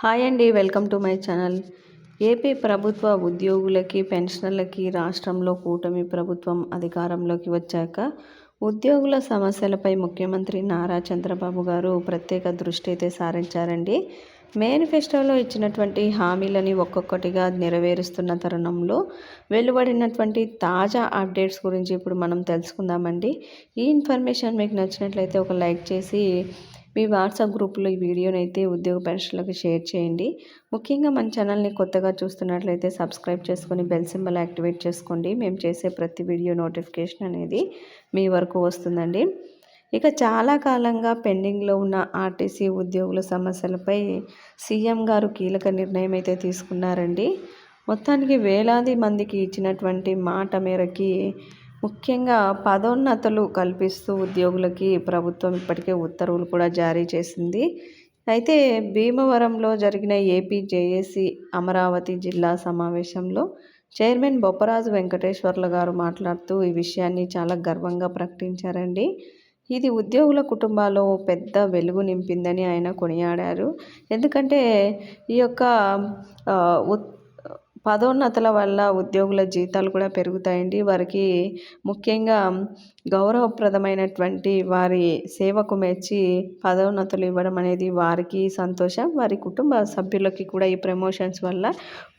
Hi అండి welcome to my channel. AP ప్రభుత్వ ఉద్యోగులకి పెన్షనర్లకి రాష్ట్రంలో కూటమి ప్రభుత్వం అధికారంలోకి వచ్చాక ఉద్యోగుల సమస్యలపై ముఖ్యమంత్రి నారా చంద్రబాబు గారు ప్రత్యేక దృష్టి అయితే సారించారండి. మేనిఫెస్టోలో ఇచ్చినటువంటి హామీలని ఒక్కొక్కటిగా నెరవేరుస్తున్న తరుణంలో వెలువడినటువంటి తాజా అప్డేట్స్ గురించి ఇప్పుడు మనం తెలుసుకుందామండి. ఈ ఇన్ఫర్మేషన్ మీకు నచ్చినట్లయితే ఒక లైక్ చేసి మీ వాట్సాప్ గ్రూప్లో ఈ వీడియోని అయితే ఉద్యోగ పరీక్షలకు షేర్ చేయండి. ముఖ్యంగా మన ఛానల్ని కొత్తగా చూస్తున్నట్లయితే సబ్స్క్రైబ్ చేసుకొని బెల్ సింబల్ యాక్టివేట్ చేసుకోండి. మేము చేసే ప్రతి వీడియో నోటిఫికేషన్ అనేది మీ వరకు వస్తుందండి. ఇక చాలా కాలంగా పెండింగ్లో ఉన్న ఆర్టీసీ ఉద్యోగుల సమస్యలపై సీఎం గారు కీలక నిర్ణయం అయితే తీసుకున్నారండి. మొత్తానికి వేలాది మందికి ఇచ్చినటువంటి మాట మేరకి ముఖ్యంగా పదోన్నతులు కల్పిస్తూ ఉద్యోగులకి ప్రభుత్వం ఇప్పటికే ఉత్తర్వులు కూడా జారీ చేసింది. అయితే భీమవరంలో జరిగిన ఏపీ జేఏసీ అమరావతి జిల్లా సమావేశంలో చైర్మన్ బొప్పరాజు వెంకటేశ్వర్ల గారు మాట్లాడుతూ ఈ విషయాన్ని చాలా గర్వంగా ప్రకటించారండి. ఇది ఉద్యోగుల కుటుంబాల్లో పెద్ద వెలుగు నింపిందని ఆయన కొనియాడారు. ఎందుకంటే ఈ యొక్క పదోన్నతుల వల్ల ఉద్యోగుల జీతాలు కూడా పెరుగుతాయండి. వారికి ముఖ్యంగా గౌరవప్రదమైనటువంటి వారి సేవకు మెచ్చి పదోన్నతులు ఇవ్వడం అనేది వారికి సంతోషం. వారి కుటుంబ సభ్యులకి కూడా ఈ ప్రమోషన్స్ వల్ల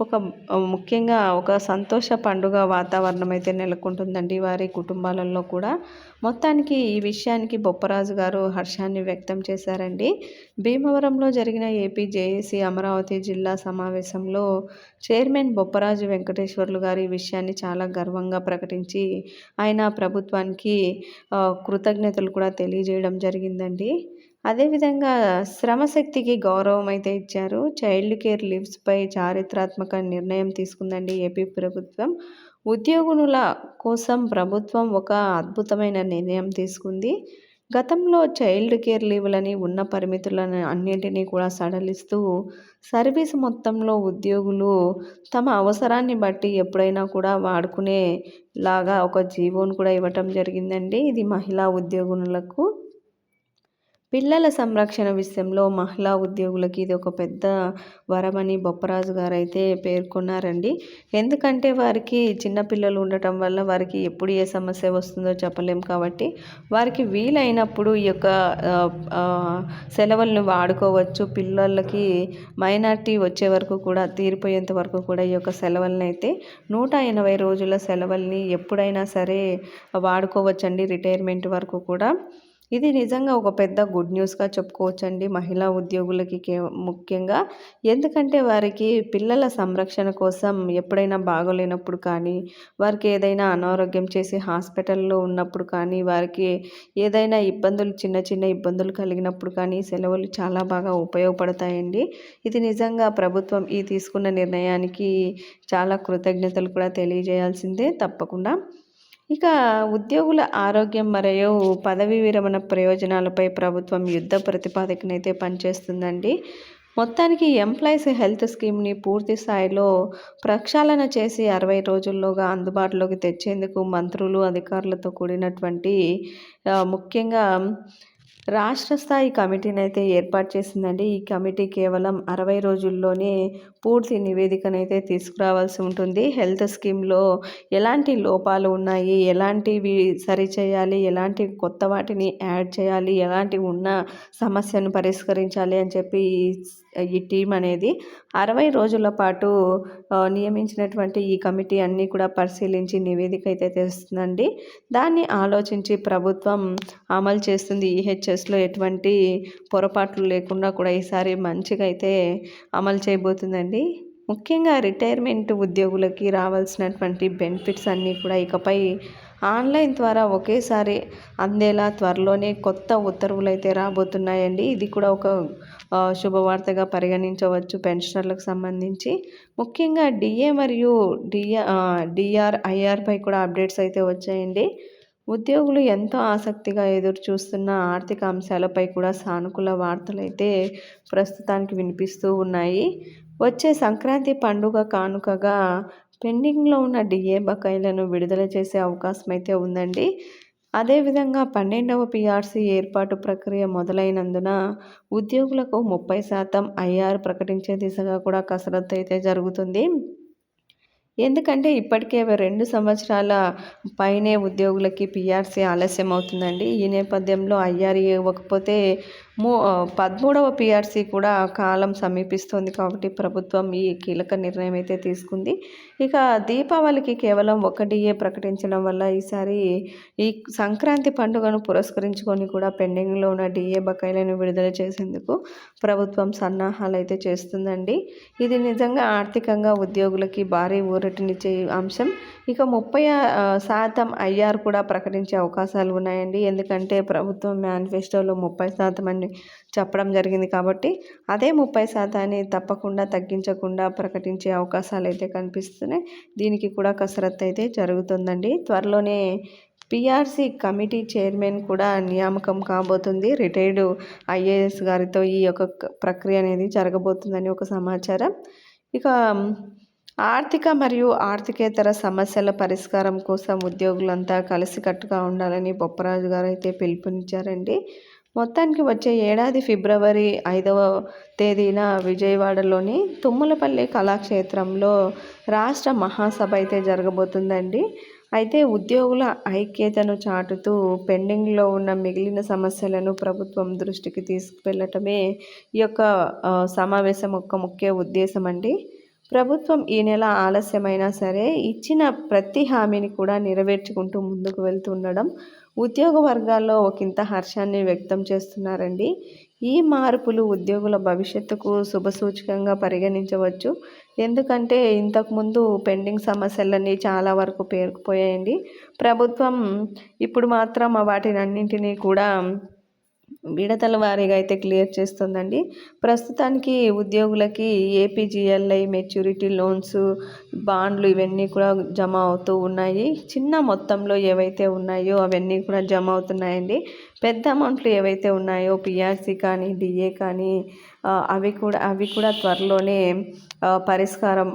ఒక ముఖ్యంగా ఒక సంతోష పండుగ వాతావరణం అయితే నెలకొంటుందండి వారి కుటుంబాలలో కూడా. మొత్తానికి ఈ విషయానికి బొప్పరాజు గారు హర్షాన్ని వ్యక్తం చేశారండి. భీమవరంలో జరిగిన ఏపీ జేఏసీ అమరావతి జిల్లా సమావేశంలో చైర్మన్ బొప్పరాజు వెంకటేశ్వర్లు గారు ఈ విషయాన్ని చాలా గర్వంగా ప్రకటించి ఆయన ప్రభుత్వానికి కృతజ్ఞతలు కూడా తెలియజేయడం జరిగిందండి. అదేవిధంగా శ్రమశక్తికి గౌరవం అయితే ఇచ్చారు. చైల్డ్ కేర్ లీవ్స్పై చారిత్రాత్మక నిర్ణయం తీసుకుందండి ఏపీ ప్రభుత్వం. ఉద్యోగునుల కోసం ప్రభుత్వం ఒక అద్భుతమైన నిర్ణయం తీసుకుంది. గతంలో చైల్డ్ కేర్ లీవ్లని ఉన్న పరిమితులను అన్నింటినీ కూడా సడలిస్తూ సర్వీస్ మొత్తంలో ఉద్యోగులు తమ అవసరాన్ని బట్టి ఎప్పుడైనా కూడా వాడుకునే లాగా ఒక జీవోను కూడా ఇవ్వటం జరిగిందండి. ఇది మహిళా ఉద్యోగులకు పిల్లల సంరక్షణ విషయంలో మహిళా ఉద్యోగులకి ఇది ఒక పెద్ద వరమని బొప్పరాజు గారు అయితే పేర్కొన్నారండి. ఎందుకంటే వారికి చిన్నపిల్లలు ఉండటం వల్ల వారికి ఎప్పుడు ఏ సమస్య వస్తుందో చెప్పలేం కాబట్టి వారికి వీలైనప్పుడు ఈ యొక్క సెలవులను వాడుకోవచ్చు. పిల్లలకి మైనార్టీ వచ్చే వరకు కూడా తీరిపోయేంత వరకు కూడా ఈ యొక్క సెలవులను అయితే నూట ఎనభై రోజుల సెలవుల్ని ఎప్పుడైనా సరే వాడుకోవచ్చండి రిటైర్మెంట్ వరకు కూడా. ఇది నిజంగా ఒక పెద్ద గుడ్ న్యూస్గా చెప్పుకోవచ్చండి మహిళా ఉద్యోగులకి కే ముఖ్యంగా. ఎందుకంటే వారికి పిల్లల సంరక్షణ కోసం ఎప్పుడైనా బాగోలేనప్పుడు కానీ వారికి ఏదైనా అనారోగ్యం చేసి హాస్పిటల్లో ఉన్నప్పుడు కానీ వారికి ఏదైనా ఇబ్బందులు చిన్న చిన్న ఇబ్బందులు కలిగినప్పుడు కానీ సెలవులు చాలా బాగా ఉపయోగపడతాయండి. ఇది నిజంగా ప్రభుత్వం ఈ తీసుకున్న నిర్ణయానికి చాలా కృతజ్ఞతలు కూడా తెలియజేయాల్సిందే తప్పకుండా. ఇక ఉద్యోగుల ఆరోగ్యం మరియు పదవీ విరమణ ప్రయోజనాలపై ప్రభుత్వం యుద్ధ ప్రతిపాదకనైతే పనిచేస్తుందండి. మొత్తానికి ఎంప్లాయీస్ హెల్త్ స్కీమ్ని పూర్తి స్థాయిలో ప్రక్షాళన చేసి అరవై రోజుల్లోగా అందుబాటులోకి తెచ్చేందుకు మంత్రులు అధికారులతో కూడినటువంటి ముఖ్యంగా రాష్ట్ర స్థాయి కమిటీని అయితే ఏర్పాటు చేసిందండి. ఈ కమిటీ కేవలం అరవై రోజుల్లోనే పూర్తి నివేదికనైతే తీసుకురావాల్సి ఉంటుంది. హెల్త్ స్కీమ్లో ఎలాంటి లోపాలు ఉన్నాయి? ఎలాంటివి సరిచేయాలి ఎలాంటి కొత్త వాటిని యాడ్ చేయాలి? ఎలాంటి ఉన్న సమస్యను పరిష్కరించాలి అని చెప్పి ఈ టీం అనేది అరవై రోజుల పాటు నియమించినటువంటి ఈ కమిటీ అన్నీ కూడా పరిశీలించి నివేదిక అయితే తెస్తుందండి. దాన్ని ఆలోచించి ప్రభుత్వం అమలు చేస్తుంది. ఈహెచ్ఎస్లో ఎటువంటి పొరపాట్లు లేకుండా కూడా ఈసారి మంచిగా అయితే అమలు చేయబోతుందండి. ముఖ్యంగా రిటైర్మెంట్ ఉద్యోగులకి రావాల్సినటువంటి బెనిఫిట్స్ అన్నీ కూడా ఇకపై ఆన్లైన్ ద్వారా ఒకేసారి అందేలా త్వరలోనే కొత్త ఉత్తర్వులు అయితే రాబోతున్నాయండి. ఇది కూడా ఒక శుభవార్తగా పరిగణించవచ్చు పెన్షనర్లకు సంబంధించి. ముఖ్యంగా డిఏ మరియు డిఆర్ డిఆర్ ఐఆర్పై కూడా అప్డేట్స్ అయితే వచ్చాయండి. ఉద్యోగులు ఎంతో ఆసక్తిగా ఎదురు చూస్తున్న ఆర్థిక అంశాలపై కూడా సానుకూల వార్తలు అయితే ప్రస్తుతానికి వినిపిస్తూ ఉన్నాయి. వచ్చే సంక్రాంతి పండుగ కానుకగా పెండింగ్లో ఉన్న డిఏ బకాయిలను విడుదల చేసే అవకాశం అయితే ఉందండి అదేవిధంగా పన్నెండవ పిఆర్సీ ఏర్పాటు ప్రక్రియ మొదలైనందున ఉద్యోగులకు ముప్పై శాతం ఐఆర్ ప్రకటించే దిశగా కూడా కసరత్తు అయితే జరుగుతుంది. ఎందుకంటే ఇప్పటికే రెండు సంవత్సరాల పైనే ఉద్యోగులకి పిఆర్సీ ఆలస్యం అవుతుందండి ఈ నేపథ్యంలో ఐఆర్ఏ ఇవ్వకపోతే మూ పదమూడవ పీఆర్సీ కూడా కాలం సమీపిస్తుంది కాబట్టి ప్రభుత్వం ఈ కీలక నిర్ణయం అయితే తీసుకుంది. ఇక దీపావళికి కేవలం ఒక డిఏ ప్రకటించడం వల్ల ఈసారి ఈ సంక్రాంతి పండుగను పురస్కరించుకొని కూడా పెండింగ్లో ఉన్న డిఏ బకాయిలను విడుదల చేసేందుకు ప్రభుత్వం సన్నాహాలు అయితే చేస్తుందండి. ఇది నిజంగా ఆర్థికంగా ఉద్యోగులకి భారీ ఊరటనిచ్చే అంశం. ఇక ముప్పై శాతం ఐఆర్ కూడా ప్రకటించే అవకాశాలు ఉన్నాయండి. ఎందుకంటే ప్రభుత్వం మేనిఫెస్టోలో ముప్పై శాతం అని చెప్పడం. జరిగింది కాబట్టి అదే ముప్పై శాతాన్ని తప్పకుండా తగ్గించకుండా ప్రకటించే అవకాశాలు అయితే కనిపిస్తున్నాయి. దీనికి కూడా కసరత్తు అయితే జరుగుతుందండి. త్వరలోనే పిఆర్సీ కమిటీ చైర్మన్ కూడా నియామకం కాబోతుంది. రిటైర్డ్ ఐఏఎస్ గారితో ఈ యొక్క ప్రక్రియ అనేది జరగబోతుందని ఒక సమాచారం. ఇక ఆర్థిక మరియు ఆర్థికేతర సమస్యల పరిష్కారం కోసం ఉద్యోగులంతా కలిసికట్టుగా ఉండాలని బొప్పరాజు గారు అయితే పిలుపునిచ్చారండి. మొత్తానికి వచ్చే ఏడాది ఫిబ్రవరి ఐదవ తేదీన విజయవాడలోని తుమ్మలపల్లి కళాక్షేత్రంలో రాష్ట్ర మహాసభ అయితే జరగబోతుందండి. అయితే ఉద్యోగుల ఐక్యతను చాటుతూ పెండింగ్లో ఉన్న మిగిలిన సమస్యలను ప్రభుత్వం దృష్టికి తీసుకువెళ్ళటమే ఈ యొక్క సమావేశం యొక్క ముఖ్య ఉద్దేశం అండి ప్రభుత్వం ఈ నెల ఆలస్యమైనా సరే ఇచ్చిన ప్రతి హామీని కూడా నెరవేర్చుకుంటూ ముందుకు వెళ్తుండడం ఉద్యోగ వర్గాల్లో ఒకంత హర్షాన్ని వ్యక్తం చేస్తున్నారండి. ఈ మార్పులు ఉద్యోగుల భవిష్యత్తుకు శుభసూచకంగా పరిగణించవచ్చు. ఎందుకంటే ఇంతకుముందు పెండింగ్ సమస్యలన్నీ చాలా వరకు పేరుకుపోయాయండి. ప్రభుత్వం ఇప్పుడు మాత్రం వాటిని అన్నింటినీ కూడా విడతల వారీగా అయితే క్లియర్ చేస్తుందండి. ప్రస్తుతానికి ఉద్యోగులకి ఏపీజీఎల్ఐ మెచ్యూరిటీ లోన్స్ బాండ్లు ఇవన్నీ కూడా జమ అవుతూ ఉన్నాయి. చిన్న మొత్తంలో ఏవైతే ఉన్నాయో అవన్నీ కూడా జమ అవుతున్నాయండి. పెద్ద అమౌంట్లు ఏవైతే ఉన్నాయో పిఆర్సీ కానీ డిఏ కానీ అవి కూడా అవి కూడా త్వరలోనే పరిష్కారం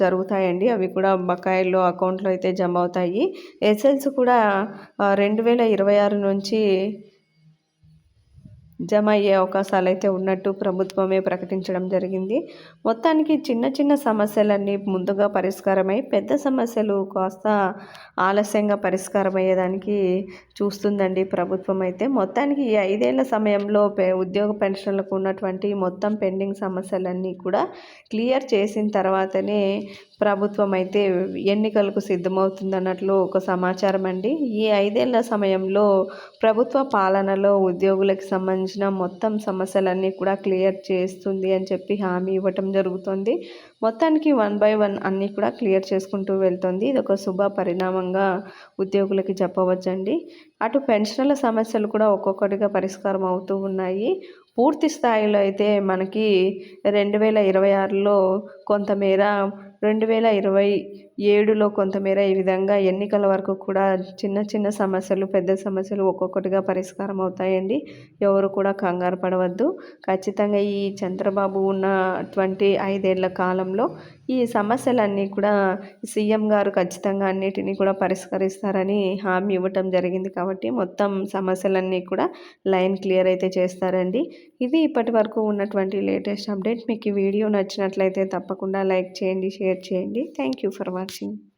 జరుగుతాయండి. అవి కూడా బకాయిల్లో అకౌంట్లో అయితే జమ అవుతాయి. ఎస్ఎల్స్ కూడా రెండు వేల ఇరవై ఆరు నుంచి జమ అయ్యే అవకాశాలు అయితే ఉన్నట్టు ప్రభుత్వమే ప్రకటించడం జరిగింది. మొత్తానికి చిన్న చిన్న సమస్యలన్నీ ముందుగా పరిష్కారమై పెద్ద సమస్యలు కాస్త ఆలస్యంగా పరిష్కారం అయ్యేదానికి చూస్తుందండి ప్రభుత్వం అయితే. మొత్తానికి ఈ ఐదేళ్ళ సమయంలో ఉద్యోగ పెన్షన్లకు ఉన్నటువంటి మొత్తం పెండింగ్ సమస్యలన్నీ కూడా క్లియర్ చేసిన తర్వాతనే ప్రభుత్వం అయితే ఎన్నికలకు సిద్ధమవుతుందన్నట్లు ఒక సమాచారం అండి ఈ ఐదేళ్ళ సమయంలో ప్రభుత్వ పాలనలో ఉద్యోగులకు సంబంధించి సంబంధించిన మొత్తం సమస్యలన్నీ కూడా క్లియర్ చేస్తుంది అని చెప్పి హామీ ఇవ్వటం జరుగుతుంది. మొత్తానికి వన్ బై వన్ అన్నీ కూడా క్లియర్ చేసుకుంటూ వెళ్తుంది. ఇది ఒక శుభ పరిణామంగా ఉద్యోగులకి చెప్పవచ్చండి. అటు పెన్షన్ల సమస్యలు కూడా ఒక్కొక్కటిగా పరిష్కారం అవుతూ ఉన్నాయి. పూర్తి స్థాయిలో అయితే మనకి రెండు వేల ఇరవై ఆరులో కొంతమేర రెండు వేల ఇరవై ఏడులో కొంతమేర ఈ విధంగా ఎన్నికల వరకు కూడా చిన్న చిన్న సమస్యలు పెద్ద సమస్యలు ఒక్కొక్కటిగా పరిష్కారం అవుతాయండి. ఎవరు కూడా కంగారు పడవద్దు. ఖచ్చితంగా ఈ చంద్రబాబు ఉన్నటువంటి ఐదేళ్ళ కాలంలో ఈ సమస్యలన్నీ కూడా సీఎం గారు ఖచ్చితంగా అన్నిటినీ కూడా పరిష్కరిస్తారని హామీ ఇవ్వటం జరిగింది కాబట్టి మొత్తం సమస్యలన్నీ కూడా లైన్ క్లియర్ అయితే చేస్తారండి. ఇది ఇప్పటి వరకు ఉన్నటువంటి లేటెస్ట్ అప్డేట్. మీకు ఈ వీడియో నచ్చినట్లయితే తప్పకుండా లైక్ చేయండి షేర్ చేయండి. Thank you for watching. 心。